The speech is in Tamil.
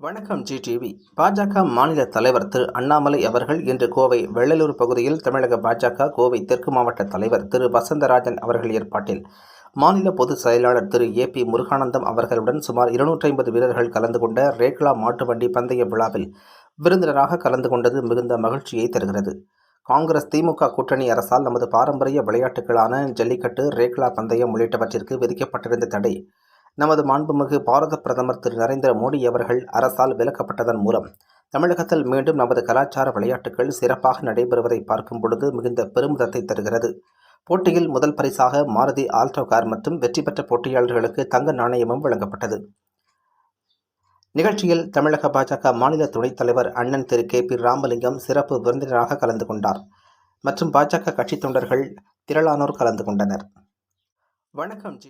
வணக்கம் ஜி டிவி பாஜக மாநில தலைவர் திரு அண்ணாமலை அவர்கள் இன்று கோவை வெள்ளலூர் பகுதியில் தமிழக பாஜக கோவை தெற்கு மாவட்ட தலைவர் திரு வசந்தராஜன் அவர்கள் ஏற்பாட்டில் மாநில பொதுச் செயலாளர் திரு ஏ பி முருகானந்தம் அவர்களுடன் சுமார் இருநூற்றி ஐம்பது வீரர்கள் கலந்து கொண்ட ரேக்லா மாட்டு வண்டி பந்தய விழாவில் விருந்தினராக கலந்து கொண்டது மிகுந்த மகிழ்ச்சியை தருகிறது. காங்கிரஸ் திமுக கூட்டணி அரசால் நமது பாரம்பரிய விளையாட்டுகளான ஜல்லிக்கட்டு ரேக்லா பந்தயம் உள்ளிட்டவற்றிற்கு விதிக்கப்பட்டிருந்த தடை நமது மாண்புமிகு பாரத பிரதமர் திரு நரேந்திர மோடி அவர்கள் அரசால் விலக்கப்பட்டதன் மூலம் தமிழகத்தில் மீண்டும் நமது கலாச்சார விளையாட்டுகள் சிறப்பாக நடைபெறுவதை பார்க்கும் பொழுது மிகுந்த பெருமிதத்தை தருகிறது. போட்டியில் முதல் பரிசாக மாருதி ஆல்டோ கார் மற்றும் வெற்றி பெற்ற போட்டியாளர்களுக்கு தங்க நாணயமும் வழங்கப்பட்டது. நிகழ்ச்சியில் தமிழக பாஜக மாநில துணைத் தலைவர் அண்ணன் திரு கே பி ராமலிங்கம் சிறப்பு விருந்தினராக கலந்து கொண்டார். மற்றும் பாஜக கட்சித் தொண்டர்கள் திரளானோர் கலந்து கொண்டனர். வணக்கம் ஜி.